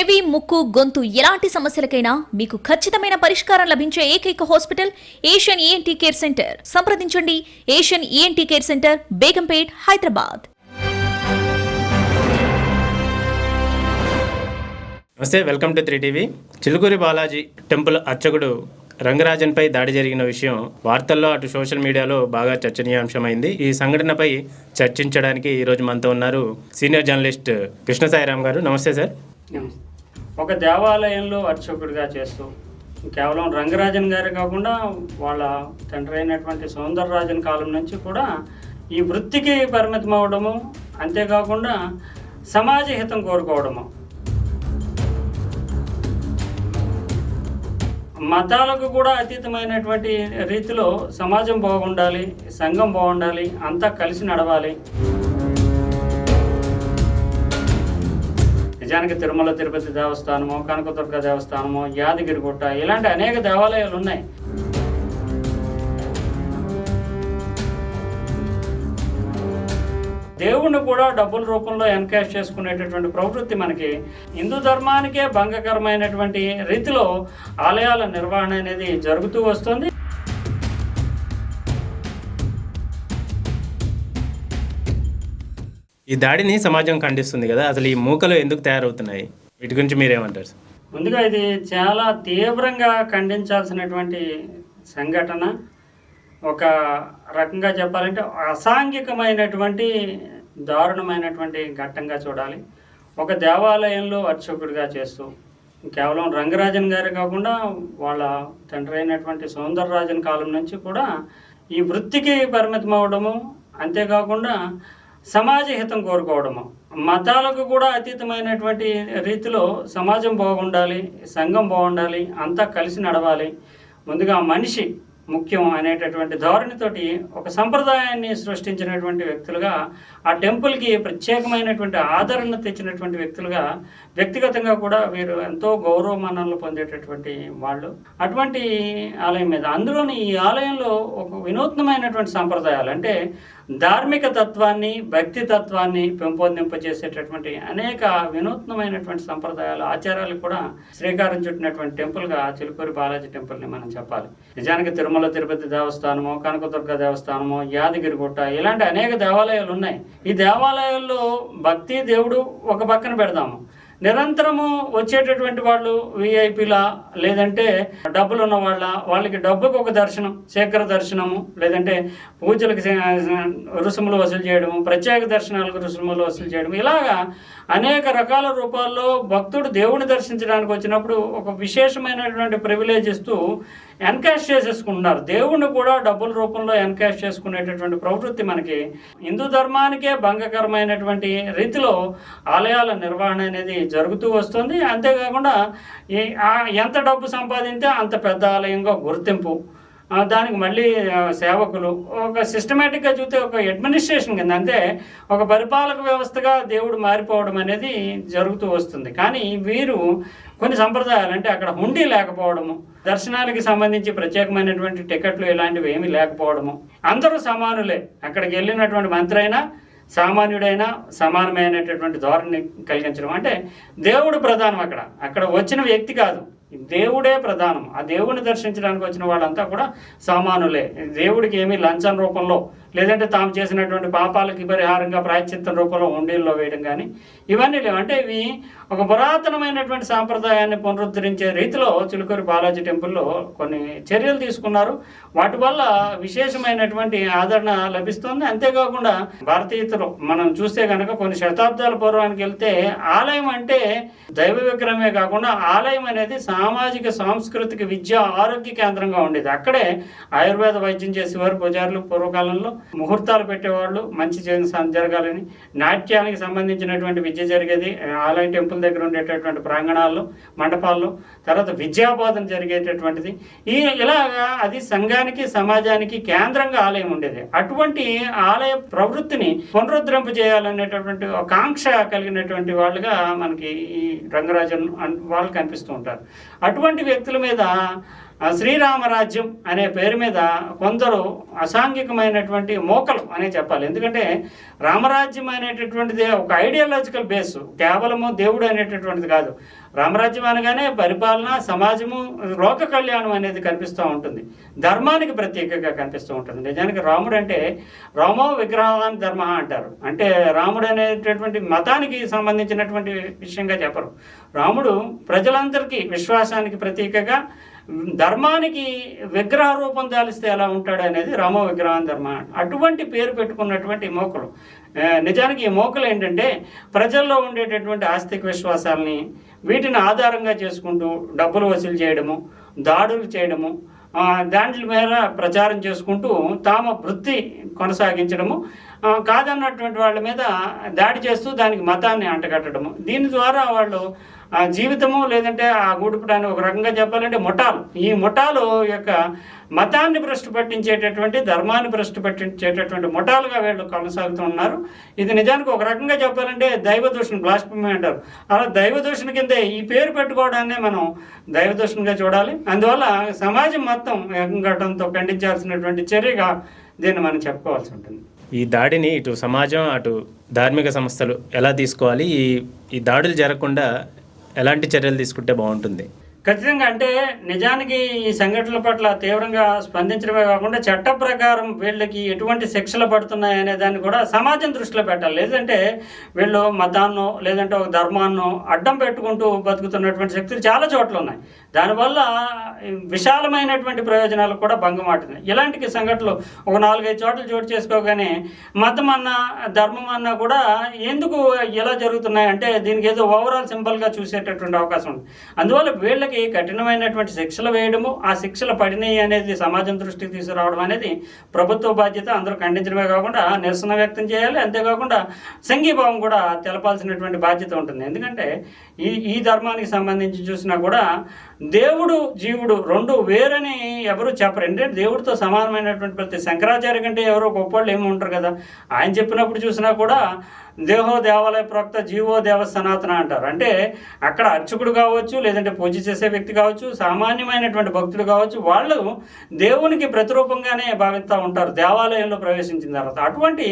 చెవి ముక్కు గొంతు ఎలాంటి సమస్యలకైనా మీకు ఖచ్చితమైన పరిష్కారం లభించే ఏకైక hospital Asian ENT care centre. సంప్రదించండి. Asian ENT care centre Begumpet Hyderabad. నమస్తే welcome to three TV. Chilkur Balaji temple అర్చకుడు రంగరాజన్పై దాడి జరిగిన విషయం వార్తల్లో అటు సోషల్ మీడియాలో బాగా చర్చనీయాంశమైంది. ఈ సంఘటనపై చర్చించడానికి ఈరోజు మనతో ఉన్నారు సీనియర్ జర్నలిస్ట్ కృష్ణ సాయిరామ్ గారు. నమస్తే సార్. ఒక దేవాలయంలో అర్చకుడిగా చేస్తూ కేవలం రంగరాజన్ గారే కాకుండా వాళ్ళ తండ్రి అయినటువంటి సౌందరరాజన్ కాలం నుంచి కూడా ఈ వృత్తికి పరిమితం అవడము అంతేకాకుండా సమాజ హితం కోరుకోవడము. మతాలకు కూడా అతీతమైనటువంటి రీతిలో సమాజం బాగుండాలి సంఘం బాగుండాలి అంతా కలిసి నడవాలి. నిజానికి తిరుమల తిరుపతి దేవస్థానము కనకదుర్గ దేవస్థానము యాదగిరిగుట్ట ఇలాంటి అనేక దేవాలయాలు ఉన్నాయి. దేవుణ్ణి కూడా డబ్బుల రూపంలో ఎన్కాష్ చేసుకునేటటువంటి ప్రవృత్తి మనకి హిందూ ధర్మానికే భంగకరమైనటువంటి రీతిలో ఆలయాల నిర్వహణ అనేది జరుగుతూ వస్తుంది. ఈ దాడిని సమాజం ఖండిస్తుంది కదా. అసలు ఈ మూకలు ఎందుకు తయారవుతున్నాయి? వీటి గురించి మీరేమంటారు సార్? ముందుగా ఇది చాలా తీవ్రంగా ఖండించాల్సినటువంటి సంఘటన. ఒక రకంగా చెప్పాలంటే అసాంఘికమైనటువంటి దారుణమైనటువంటి ఘట్టంగా చూడాలి. ఒక దేవాలయంలో అర్చకుడిగా చేస్తూ కేవలం రంగరాజన్ గారే కాకుండా వాళ్ళ తండ్రి అయినటువంటి సౌందరరాజన్ కాలం నుంచి కూడా ఈ వృత్తికి పరిమితం అవడము అంతేకాకుండా సమాజ హితం కోరుకోవడము. మతాలకు కూడా అతీతమైనటువంటి రీతిలో సమాజం బాగుండాలి సంఘం బాగుండాలి అంతా కలిసి నడవాలి. ముందుగా మనిషి ముఖ్యం అనేటటువంటి ధోరణితోటి ఒక సంప్రదాయాన్ని సృష్టించినటువంటి వ్యక్తులుగా ఆ టెంపుల్కి ప్రత్యేకమైనటువంటి ఆదరణ తెచ్చినటువంటి వ్యక్తులుగా వ్యక్తిగతంగా కూడా వీరు ఎంతో గౌరవమానాలు పొందేటటువంటి వాళ్ళు. అటువంటి ఆలయం మీద అందులోని ఈ ఆలయంలో ఒక వినూత్నమైనటువంటి సంప్రదాయాలు అంటే ధార్మిక తత్వాన్ని భక్తి తత్వాన్ని పెంపొందింపజేసేటటువంటి అనేక వినూత్నమైనటువంటి సంప్రదాయాలు ఆచారాలు కూడా శ్రీకారం చుట్టినటువంటి టెంపుల్గా చిలుకూరి బాలాజీ టెంపుల్ని మనం చెప్పాలి. నిజానికి తిరుమల తిరుపతి దేవస్థానము కనకదుర్గ దేవస్థానము యాదగిరిగుట్ట ఇలాంటి అనేక దేవాలయాలు ఉన్నాయి. ఈ దేవాలయాల్లో భక్తి దేవుడు ఒక పక్కన పెడదాము. నిరంతరము వచ్చేటటువంటి వాళ్ళు విఐపిల లేదంటే డబ్బులు ఉన్న వాళ్ళ వాళ్ళకి డబ్బుకు ఒక దర్శనం శేఖర దర్శనము లేదంటే పూజలకు రుసుములు వసూలు చేయడము ప్రత్యేక దర్శనాలకు రుసుములు వసూలు చేయడం ఇలాగా అనేక రకాల రూపాల్లో భక్తుడు దేవుని దర్శించడానికి వచ్చినప్పుడు ఒక విశేషమైనటువంటి ప్రివిలేజ్ ఇస్తూ ఎన్కాష్ చేసేసుకుంటున్నారు. దేవుణ్ణి కూడా డబ్బుల రూపంలో ఎన్కాష్ చేసుకునేటటువంటి ప్రవృత్తి మనకి హిందూ ధర్మానికే భంగకరమైనటువంటి రీతిలో ఆలయాల నిర్వహణ అనేది జరుగుతూ వస్తుంది. అంతేకాకుండా ఎంత డబ్బు సంపాదింస్తే అంత పెద్ద ఆలయంగా గుర్తింపు. దానికి మళ్ళీ సేవకులు. ఒక సిస్టమేటిక్గా చూస్తే ఒక అడ్మినిస్ట్రేషన్ కింద అంటే ఒక పరిపాలక వ్యవస్థగా దేవుడు మారిపోవడం అనేది జరుగుతూ వస్తుంది. కానీ వీరు కొన్ని సంప్రదాయాలు అంటే అక్కడ హుండీ లేకపోవడము దర్శనానికి సంబంధించి ప్రత్యేకమైనటువంటి టికెట్లు ఇలాంటివి ఏమీ లేకపోవడము. అందరూ సమానులే. అక్కడికి వెళ్ళినటువంటి మంత్రైనా సామాన్యుడైనా సమానమైనటువంటి ధోరణి కలిగించడం అంటే దేవుడు ప్రధానం అక్కడ. అక్కడ వచ్చిన వ్యక్తి కాదు. దేవుడే ప్రధానం. ఆ దేవుడిని దర్శించడానికి వచ్చిన వాళ్ళంతా కూడా సామానులే. దేవుడికి ఏమీ లంచం రూపంలో లేదంటే తాము చేసినటువంటి పాపాలకి పరిహారంగా ప్రాయశ్చిత్తం రూపంలో ఉండీల్లో వేయడం కానీ ఇవన్నీ లేవు. అంటే ఇవి ఒక పురాతనమైనటువంటి సాంప్రదాయాన్ని పునరుద్ధరించే రీతిలో చిలుకూరి బాలాజీ టెంపుల్లో కొన్ని చర్యలు తీసుకున్నారు. వాటి వల్ల విశేషమైనటువంటి ఆదరణ లభిస్తుంది. అంతేకాకుండా భారతీయతలు మనం చూస్తే కనుక కొన్ని శతాబ్దాల పూర్వానికి వెళ్తే ఆలయం అంటే దైవ విగ్రహమే కాకుండా ఆలయం అనేది సామాజిక సాంస్కృతిక విద్య ఆరోగ్య కేంద్రంగా ఉండేది. అక్కడే ఆయుర్వేద వైద్యం చేసేవారు పూజారులు పూర్వకాలంలో. ముహూర్తాలు పెట్టేవాళ్ళు మంచి జరగాలని. నాట్యానికి సంబంధించినటువంటి విద్య జరిగేది ఆలయ టెంపుల్ దగ్గర ఉండేటటువంటి ప్రాంగణాల్లో మండపాల్లో తర్వాత విద్యాబోధన జరిగేటటువంటిది. ఈ ఇలాగా అది సంఘానికి సమాజానికి కేంద్రంగా ఆలయం ఉండేది. అటువంటి ఆలయ ప్రవృత్తిని పునరుద్ధరింపు చేయాలనేటటువంటి ఒక కాంక్ష కలిగినటువంటి వాళ్ళుగా మనకి ఈ రంగరాజన్ వాళ్ళు కనిపిస్తూ ఉంటారు. అటువంటి వ్యక్తుల మీద శ్రీరామరాజ్యం అనే పేరు మీద కొందరు అసాంఘికమైనటువంటి మోకలు అనే చెప్పాలి. ఎందుకంటే రామరాజ్యం అనేటటువంటిది ఒక ఐడియాలజికల్ బేస్ కేవలము దేవుడు అనేటటువంటిది కాదు. రామరాజ్యం అనగానే పరిపాలన సమాజము లోక కళ్యాణం అనేది కనిపిస్తూ ఉంటుంది. ధర్మానికి ప్రత్యేకంగా కనిపిస్తూ ఉంటుంది. నిజానికి రాముడు అంటే రామో విగ్రహాన్ని ధర్మ అంటారు. అంటే రాముడు అనేటటువంటి మతానికి సంబంధించినటువంటి విషయంగా చెప్పరు. రాముడు ప్రజలందరికీ విశ్వాసానికి ప్రతీకగా ధర్మానికి విగ్రహ రూపం దాలిస్తే ఎలా ఉంటాడు అనేది రామ విగ్రహం ధర్మ. అటువంటి పేరు పెట్టుకున్నటువంటి మోకలు. నిజానికి ఈ మోకలు ఏంటంటే ప్రజల్లో ఉండేటటువంటి ఆస్తిక విశ్వాసాలని వీటిని ఆధారంగా చేసుకుంటూ డబ్బులు వసూలు చేయడము దాడులు చేయడము దాంట్ల మీద ప్రచారం చేసుకుంటూ తామ వృత్తి కొనసాగించడము కాదన్నటువంటి వాళ్ళ మీద దాడి చేస్తూ దానికి మతాన్ని అంటగట్టడము. దీని ద్వారా వాళ్ళు జీవితము లేదంటే ఆ గూడుపుటాన్ని ఒక రకంగా చెప్పాలంటే ముఠాలు. ఈ ముఠాలు యొక్క మతాన్ని భ్రష్టు పట్టించేటటువంటి ధర్మాన్ని భ్రష్టు పట్టించేటటువంటి ముఠాలుగా వీళ్ళు కొనసాగుతూ ఉన్నారు. ఇది నిజానికి ఒక రకంగా చెప్పాలంటే దైవ దూషణ బ్లాస్పమి అంటారు. అలా దైవ దూషణ కింద ఈ పేరు పెట్టుకోవడాన్నే మనం దైవ దూషణగా చూడాలి. అందువల్ల సమాజం మొత్తం ఏకంగటంతో ఖండించాల్సినటువంటి చర్యగా దీన్ని మనం చెప్పుకోవాల్సి ఉంటుంది. ఈ దాడిని ఇటు సమాజం అటు ధార్మిక సంస్థలు ఎలా తీసుకోవాలి? ఈ ఈ దాడులు జరగకుండా ఎలాంటి చర్యలు తీసుకుంటే బాగుంటుంది? ఖచ్చితంగా అంటే నిజానికి ఈ సంఘటనల పట్ల తీవ్రంగా స్పందించడమే కాకుండా చట్ట ప్రకారం వీళ్ళకి ఎటువంటి శిక్షలు పడుతున్నాయి అనే దాన్ని కూడా సమాజం దృష్టిలో పెట్టాలి. లేదంటే వీళ్ళు మతాన్నో లేదంటే ఒక ధర్మాన్నో అడ్డం పెట్టుకుంటూ బతుకుతున్నటువంటి శక్తులు చాలా చోట్ల ఉన్నాయి. దానివల్ల విశాలమైనటువంటి ప్రయోజనాలు కూడా భంగమాటున్నాయి ఇలాంటి సంఘటనలు ఒక నాలుగైదు చోట్ల చోటు చేసుకోగానే మతం అన్నా ధర్మం అన్నా కూడా ఎందుకు ఇలా జరుగుతున్నాయి అంటే దీనికి ఏదో ఓవరాల్ సింపుల్గా చూసేటటువంటి అవకాశం ఉంది. అందువల్ల వీళ్ళకి కఠినమైనటువంటి శిక్షలు వేయడము ఆ శిక్షలు పడినాయి అనేది సమాజం దృష్టికి తీసుకురావడం అనేది ప్రభుత్వ బాధ్యత. అందరూ ఖండించడమే కాకుండా నిరసన వ్యక్తం చేయాలి. అంతేకాకుండా సంఘీభావం కూడా తెలపాల్సినటువంటి బాధ్యత ఉంటుంది. ఎందుకంటే ఈ ఈ ధర్మానికి సంబంధించి చూసినా కూడా దేవుడు జీవుడు రెండు వేరని ఎవరు చెప్పరు. ఎందుకంటే దేవుడితో సమానమైనటువంటి ప్రతి శంకరాచార్య కంటే ఎవరో గొప్పవాళ్ళు ఏమి ఉంటారు కదా. ఆయన చెప్పినప్పుడు చూసినా కూడా దేహో దేవాలయ ప్రవక్త జీవో దేవ సనాతన అంటారు. అంటే అక్కడ అర్చకుడు కావచ్చు లేదంటే పూజ చేసే వ్యక్తి కావచ్చు సామాన్యమైనటువంటి భక్తుడు కావచ్చు వాళ్ళు దేవునికి ప్రతిరూపంగానే భావిస్తూ ఉంటారు దేవాలయంలో ప్రవేశించిన తర్వాత. అటువంటి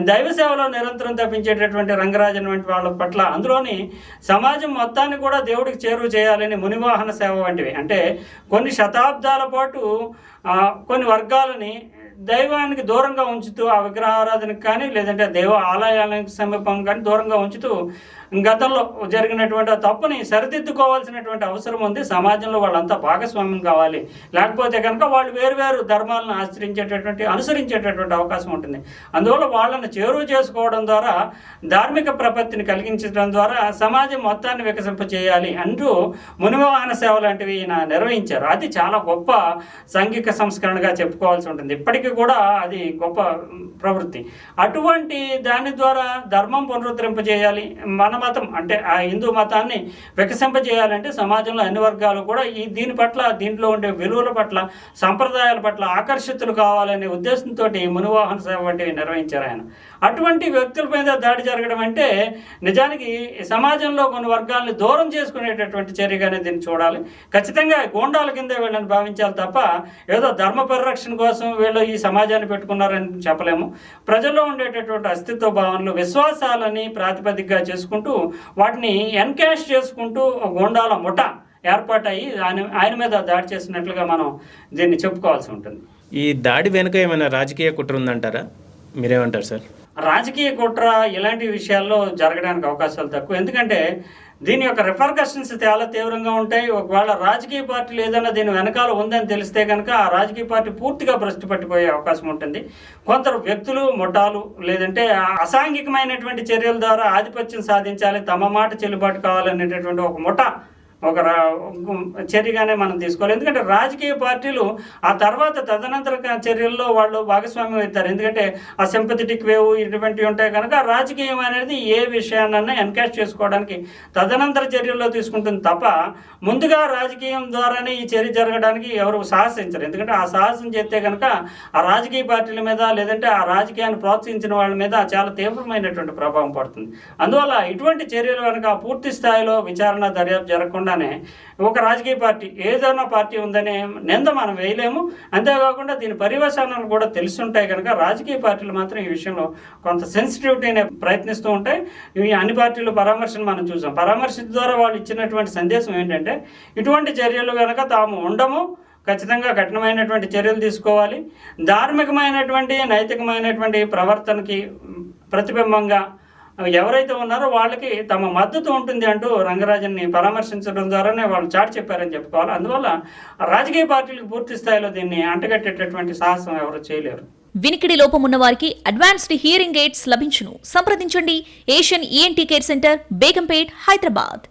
దైవ సేవలో నిరంతరం తప్పించేటటువంటి రంగరాజన్ వంటి వాళ్ళ పట్ల అందులోని సమాజం మొత్తాన్ని కూడా దేవుడికి చేరువ చేయాలని మునివాహన సేవ వంటివి. అంటే కొన్ని శతాబ్దాల పాటు కొన్ని వర్గాలని దైవానికి దూరంగా ఉంచుతూ ఆ విగ్రహారాధనకు కానీ లేదంటే దైవ ఆలయాలకు సమీపం కానీ దూరంగా ఉంచుతూ గతంలో జరిగినటువంటి ఆ తప్పుని సరిదిద్దుకోవాల్సినటువంటి అవసరం ఉంది. సమాజంలో వాళ్ళంతా భాగస్వామ్యం కావాలి. లేకపోతే కనుక వాళ్ళు వేరువేరు ధర్మాలను ఆశ్రయించేటటువంటి అనుసరించేటటువంటి అవకాశం ఉంటుంది. అందువల్ల వాళ్ళని చేరువ చేసుకోవడం ద్వారా ధార్మిక ప్రపత్తిని కలిగించడం ద్వారా సమాజం మొత్తాన్ని వికసింప చేయాలి అంటూ మునివాహన సేవ లాంటివి ఈయన నిర్వహించారు. అది చాలా గొప్ప సాంఘిక సంస్కరణగా చెప్పుకోవాల్సి ఉంటుంది. ఇప్పటికీ కూడా అది గొప్ప ప్రవృత్తి. అటువంటి దాని ద్వారా ధర్మం పునరుద్ధరింపజేయాలి. మన మతం అంటే ఆ హిందూ మతాన్ని వికసింపజేయాలంటే సమాజంలో అన్ని వర్గాలు కూడా ఈ దీని పట్ల దీంట్లో ఉండే విలువల పట్ల సంప్రదాయాల పట్ల ఆకర్షితులు కావాలనే ఉద్దేశంతో మునివాహన సేవ వంటివి నిర్వహించారు ఆయన. అటువంటి వ్యక్తుల మీద దాడి జరగడం అంటే నిజానికి సమాజంలో కొన్ని వర్గాలను దూరం చేసుకునేటటువంటి చర్యగానే దీన్ని చూడాలి. ఖచ్చితంగా గోండాల కింద వీళ్ళని భావించాలి తప్ప ఏదో ధర్మ పరిరక్షణ కోసం వీళ్ళు ఈ సమాజాన్ని పెట్టుకున్నారని చెప్పలేము. ప్రజల్లో ఉండేటటువంటి అస్తిత్వ భావనలు విశ్వాసాలని ప్రాతిపదికగా చేసుకుంటూ వాటిని ఎన్కాష్ చేసుకుంటూ గోండాల ముఠ ఏర్పాటయ్యి ఆయన ఆయన మీద దాడి చేసినట్లుగా మనం దీన్ని చెప్పుకోవాల్సి ఉంటుంది. ఈ దాడి వెనుక ఏమైనా రాజకీయ కుట్ర ఉందంటారా? మీరేమంటారు సార్? రాజకీయ కుట్ర ఇలాంటి విషయాల్లో జరగడానికి అవకాశాలు తక్కువ. ఎందుకంటే దీని యొక్క రిఫర్కషన్స్ చాలా తీవ్రంగా ఉంటాయి. ఒకవేళ రాజకీయ పార్టీలు ఏదైనా దీని వెనకాల ఉందని తెలిస్తే కనుక ఆ రాజకీయ పార్టీ పూర్తిగా భ్రష్టు పట్టిపోయే అవకాశం ఉంటుంది. కొందరు వ్యక్తులు ముఠాలు లేదంటే అసాంఘికమైనటువంటి చర్యల ద్వారా ఆధిపత్యం సాధించాలి తమ మాట చెల్లుబాటు కావాలనేటటువంటి ఒక ముఠ ఒక రా- చర్యగానే మనం తీసుకోవాలి. ఎందుకంటే రాజకీయ పార్టీలు ఆ తర్వాత తదనంతర చర్యల్లో వాళ్ళు భాగస్వామ్యం అవుతారు. ఎందుకంటే ఆ సింపథెటిక్ వేవ్ ఇటువంటివి ఉంటాయి కనుక రాజకీయం అనేది ఏ విషయాన్నైనా ఎన్కాష్ చేసుకోవడానికి తదనంతర చర్యల్లో తీసుకుంటుంది తప్ప ముందుగా రాజకీయం ద్వారానే ఈ చర్య జరగడానికి ఎవరు సాహసించరు. ఎందుకంటే ఆ సాహసం చేస్తే కనుక ఆ రాజకీయ పార్టీల మీద లేదంటే ఆ రాజకీయాన్ని ప్రోత్సహించిన వాళ్ళ మీద చాలా తీవ్రమైనటువంటి ప్రభావం పడుతుంది. అందువల్ల ఇటువంటి చర్యలు కనుక పూర్తి స్థాయిలో విచారణ దర్యాప్తు జరగకుండా అనగానే ఒక రాజకీయ పార్టీ ఏదైనా పార్టీ ఉందనే నింద మనం వేయలేము. అంతేకాకుండా దీని పర్యవసానాలు కూడా తెలుసుంటాయి కనుక రాజకీయ పార్టీలు మాత్రం ఈ విషయంలో కొంత సెన్సిటివిటీని ప్రయత్నిస్తూ ఉంటాయి. ఈ అన్ని పార్టీలు పరామర్శను మనం చూసాం. పరామర్శ ద్వారా వాళ్ళు ఇచ్చినటువంటి సందేశం ఏంటంటే ఇటువంటి చర్యలు కనుక తాము ఉండము ఖచ్చితంగా కఠినమైనటువంటి చర్యలు తీసుకోవాలి. ధార్మికమైనటువంటి నైతికమైనటువంటి ప్రవర్తనకి ప్రతిబింబంగా ఎవరైతే ఉన్నారో వాళ్ళకి తమ మద్దతు ఉంటుంది అంటూ రంగరాజన్ని పరామర్శించడం ద్వారానే వాళ్ళు చాటి చెప్పారని చెప్పుకోవాలి. అందువల్ల రాజకీయ పార్టీలకు పూర్తి స్థాయిలో దీన్ని అంటగట్టేటటువంటి సాహసం ఎవరు చేయలేరు. వినికిడి లోపం ఉన్న వారికి అడ్వాన్స్డ్ హియరింగ్ ఎయిడ్స్ లభించును. సంప్రదించండి. Asian ENT care centre Begumpet Hyderabad.